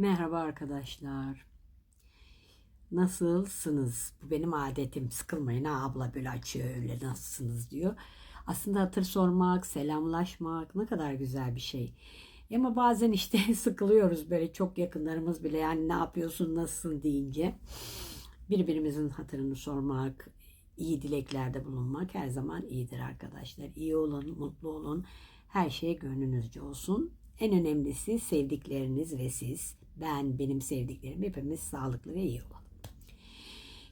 Merhaba arkadaşlar. Nasılsınız? Bu benim adetim. Sıkılmayın ha abla böyle açıyor öyle nasılsınız diyor. Aslında hatır sormak, selamlaşmak ne kadar güzel bir şey. Ama bazen işte sıkılıyoruz böyle çok yakınlarımız bile yani ne yapıyorsun, nasılsın deyince. Birbirimizin hatırını sormak, iyi dileklerde bulunmak her zaman iyidir arkadaşlar. İyi olun, mutlu olun. Her şey gönlünüzce olsun. En önemlisi sevdikleriniz ve siz, ben, benim sevdiklerim hepimiz sağlıklı ve iyi olalım.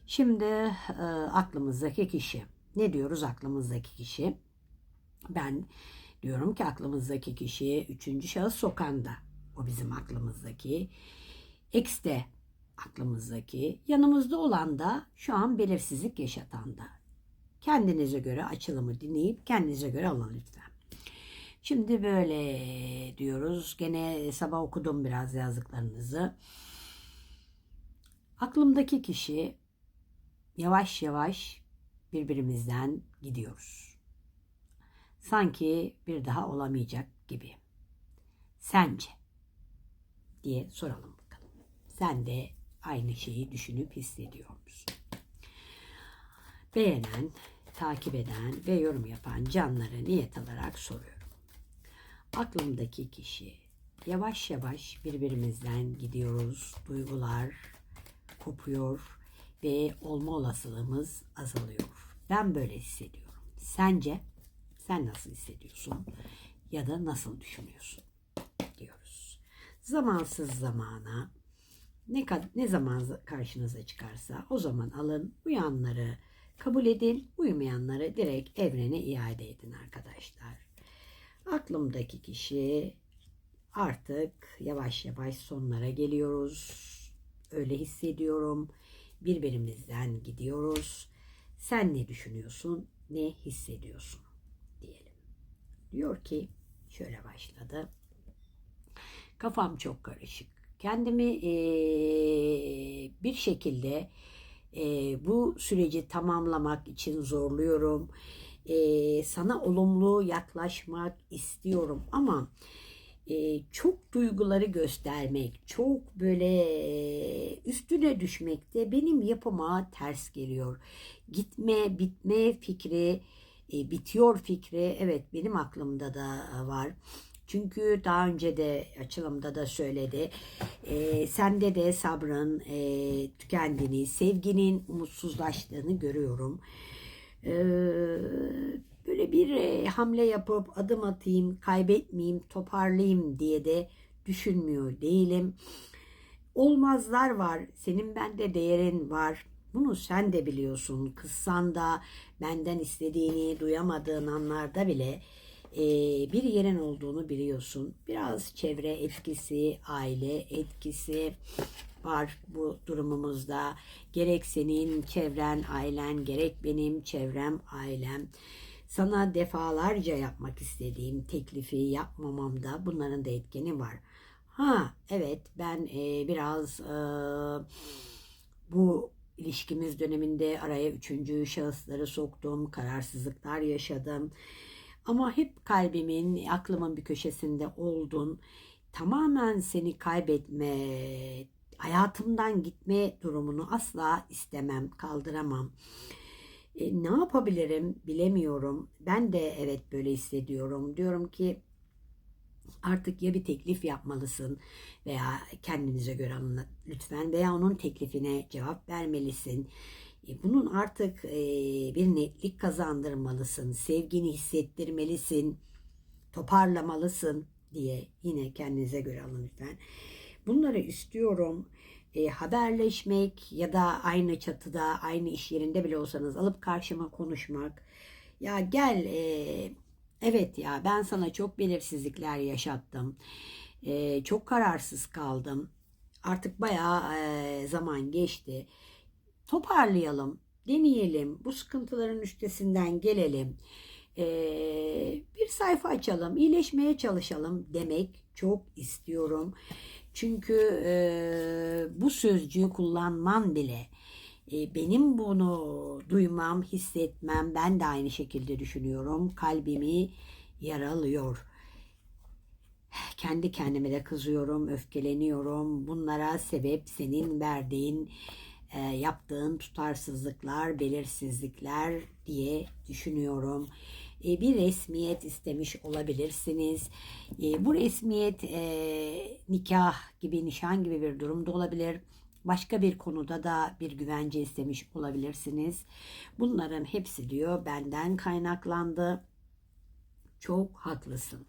Şimdi e, aklımızdaki kişi. Ne diyoruz aklımızdaki kişi? Ben diyorum ki aklımızdaki kişi üçüncü şahıs sokanda. O bizim aklımızdaki. X de aklımızdaki. Yanımızda olan da şu an belirsizlik yaşatan da. Kendinize göre açılımı dinleyip kendinize göre alın lütfen. Şimdi böyle diyoruz. Gene sabah okudum biraz yazdıklarınızı. Aklımdaki kişi yavaş yavaş birbirimizden gidiyoruz. Sanki bir daha olamayacak gibi. Sence? diye soralım bakalım. Sen de aynı şeyi düşünüp hissediyor musun? Beğenen, takip eden ve yorum yapan canlara niyet alarak soruyorum. Aklımdaki kişi yavaş yavaş birbirimizden gidiyoruz. Duygular kopuyor ve olma olasılığımız azalıyor. Ben böyle hissediyorum. Sence sen nasıl hissediyorsun ya da nasıl düşünüyorsun diyoruz. Zamansız zamana ne ne zaman karşınıza çıkarsa o zaman alın uyanları kabul edin, uymayanları direkt evrene iade edin arkadaşlar. Aklımdaki kişi artık yavaş yavaş sonlara geliyoruz. Öyle hissediyorum. Birbirimizden gidiyoruz. Sen ne düşünüyorsun, ne hissediyorsun diyelim. Diyor ki şöyle başladı. Kafam çok karışık. Kendimi eee, bir şekilde eee, bu süreci tamamlamak için zorluyorum. Eee, sana olumlu yaklaşmak istiyorum ama eee, çok duyguları göstermek, çok böyle üstüne düşmek de benim yapıma ters geliyor. Gitme, bitme fikri, e, bitiyor fikri evet benim aklımda da var. Çünkü daha önce de açılımda da söyledi. E, sende de sabrın e, tükendiğini, sevginin umutsuzlaştığını görüyorum. E, böyle bir e, hamle yapıp adım atayım, kaybetmeyeyim, toparlayayım diye de düşünmüyor değilim. Olmazlar var. Senin bende değerin var. Bunu sen de biliyorsun. Kızsan da benden istediğini duyamadığın anlarda bile e, bir yerin olduğunu biliyorsun. Biraz çevre etkisi, aile etkisi var bu durumumuzda. Gerek senin çevren, ailen, gerek benim çevrem, ailem. Sana defalarca yapmak istediğim teklifi yapmamamda bunların da etkeni var. Ha evet ben e, biraz e, bu ilişkimiz döneminde araya üçüncü şahısları soktum, kararsızlıklar yaşadım. Ama hep kalbimin, aklımın bir köşesinde oldun. Tamamen seni kaybetme, hayatımdan gitme durumunu asla istemem, kaldıramam. E, ne yapabilirim bilemiyorum. Ben de evet böyle hissediyorum. Diyorum ki artık ya bir teklif yapmalısın veya kendinize göre anlat lütfen veya onun teklifine cevap vermelisin. E, Bunun artık e, bir netlik kazandırmalısın, sevgini hissettirmelisin, toparlamalısın diye yine kendinize göre alın lütfen. Bunları istiyorum. E, haberleşmek ya da aynı çatıda, aynı iş yerinde bile olsanız alıp karşıma konuşmak. Ya gel e, Evet ya ben sana çok belirsizlikler yaşattım. Ee, çok kararsız kaldım. Artık bayağı e, zaman geçti. Toparlayalım, deneyelim, bu sıkıntıların üstesinden gelelim. Ee, bir sayfa açalım, iyileşmeye çalışalım demek çok istiyorum. Çünkü e, bu sözcüğü kullanman bile e, benim bunu duymam, hissetmem, ben de aynı şekilde düşünüyorum. Kalbimi yaralıyor. Kendi kendime de kızıyorum, öfkeleniyorum. Bunlara sebep senin verdiğin, e, yaptığın tutarsızlıklar, belirsizlikler diye düşünüyorum. E, bir resmiyet istemiş olabilirsiniz. E, bu resmiyet e, nikah gibi, nişan gibi bir durumda olabilir. Başka bir konuda da bir güvence istemiş olabilirsiniz. Bunların hepsi diyor benden kaynaklandı. Çok haklısın.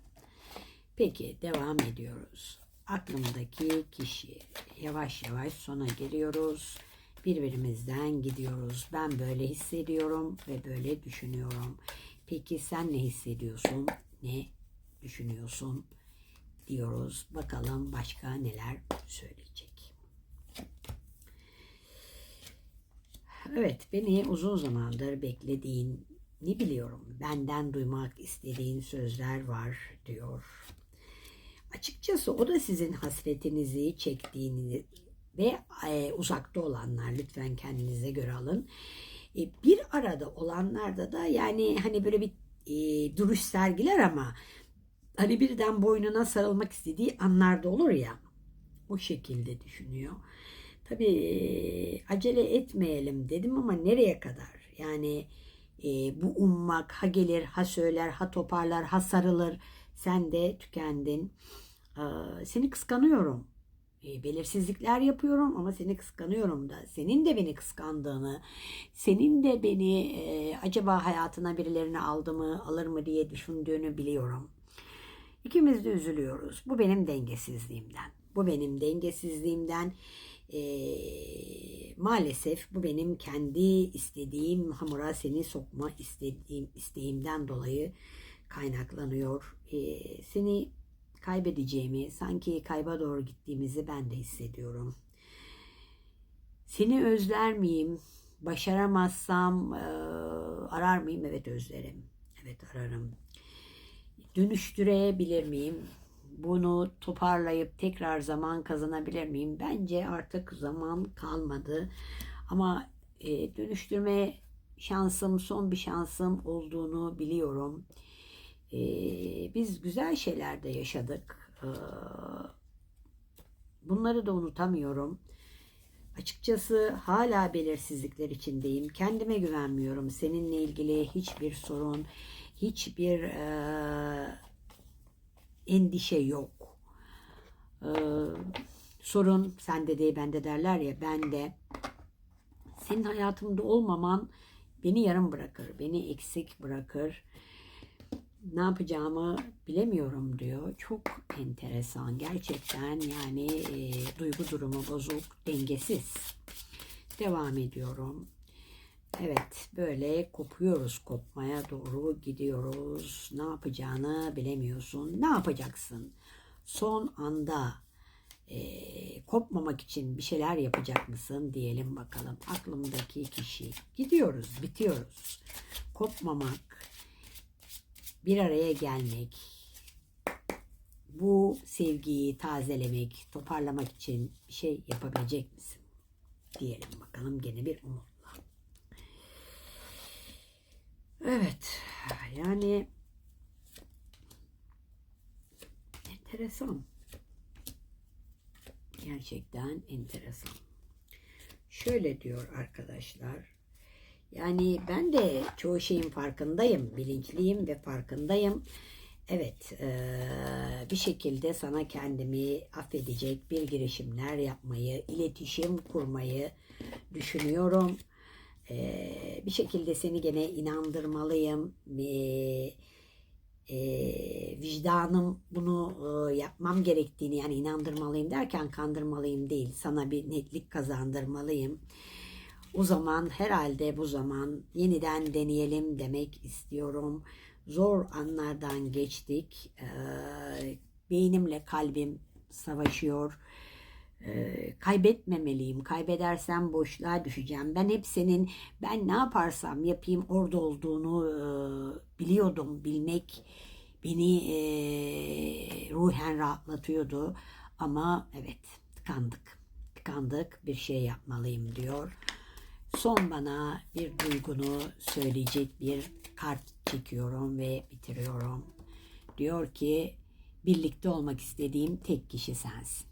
Peki devam ediyoruz. Aklımdaki kişi yavaş yavaş sona geliyoruz. Birbirimizden gidiyoruz. Ben böyle hissediyorum ve böyle düşünüyorum. Peki sen ne hissediyorsun? Ne düşünüyorsun? diyoruz. Bakalım başka neler söyleyecek. Evet, beni uzun zamandır beklediğin, ne biliyorum, benden duymak istediğin sözler var diyor. Açıkçası o da sizin hasretinizi çektiğini ve e, uzakta olanlar lütfen kendinize göre alın. E, bir arada olanlarda da yani hani böyle bir e, duruş sergiler ama hani birden boynuna sarılmak istediği anlarda olur ya o şekilde düşünüyor. Tabii e, acele etmeyelim dedim ama nereye kadar? Yani e, bu ummak ha gelir ha söyler ha toparlar ha sarılır. Sen de tükendin. Ee, seni kıskanıyorum. E, belirsizlikler yapıyorum ama seni kıskanıyorum da. Senin de beni kıskandığını, senin de beni e, acaba hayatına birilerini aldı mı, alır mı diye düşündüğünü biliyorum. İkimiz de üzülüyoruz. Bu benim dengesizliğimden. Bu benim dengesizliğimden. E, maalesef bu benim kendi istediğim hamura seni sokma istediğim isteğimden dolayı kaynaklanıyor. E, seni kaybedeceğimi, sanki kayba doğru gittiğimizi ben de hissediyorum. Seni özler miyim? Başaramazsam e, arar mıyım? Evet özlerim. Evet ararım. Dönüştürebilir miyim? Bunu toparlayıp tekrar zaman kazanabilir miyim? Bence artık zaman kalmadı. Ama e, dönüştürme şansım, son bir şansım olduğunu biliyorum. E, biz güzel şeyler de yaşadık. E, bunları da unutamıyorum. Açıkçası hala belirsizlikler içindeyim. Kendime güvenmiyorum. Seninle ilgili hiçbir sorun, hiçbir e, endişe yok. E, sorun sende değil bende derler ya ben de senin hayatımda olmaman beni yarım bırakır, beni eksik bırakır ne yapacağımı bilemiyorum diyor. Çok enteresan. Gerçekten yani e, duygu durumu bozuk, dengesiz. Devam ediyorum. Evet böyle kopuyoruz kopmaya doğru gidiyoruz. Ne yapacağını bilemiyorsun. Ne yapacaksın? Son anda e, kopmamak için bir şeyler yapacak mısın diyelim bakalım. Aklımdaki kişi. Gidiyoruz, bitiyoruz. Kopmamak, bir araya gelmek, bu sevgiyi tazelemek, toparlamak için bir şey yapabilecek misin? Diyelim bakalım gene bir umutla. Evet, yani enteresan. Gerçekten enteresan. Şöyle diyor arkadaşlar. Yani ben de çoğu şeyin farkındayım, bilinçliyim ve farkındayım. Evet, bir şekilde sana kendimi affedecek bir girişimler yapmayı, iletişim kurmayı düşünüyorum. Bir şekilde seni gene inandırmalıyım. Vicdanım bunu yapmam gerektiğini yani inandırmalıyım derken kandırmalıyım değil. Sana bir netlik kazandırmalıyım o zaman herhalde bu zaman yeniden deneyelim demek istiyorum. Zor anlardan geçtik. Beynimle kalbim savaşıyor. Kaybetmemeliyim. Kaybedersem boşluğa düşeceğim. Ben hep senin ben ne yaparsam yapayım orada olduğunu biliyordum. Bilmek beni ruhen rahatlatıyordu. Ama evet tıkandık. Tıkandık bir şey yapmalıyım diyor. Son bana bir duygunu söyleyecek bir kart çekiyorum ve bitiriyorum. Diyor ki birlikte olmak istediğim tek kişi sensin.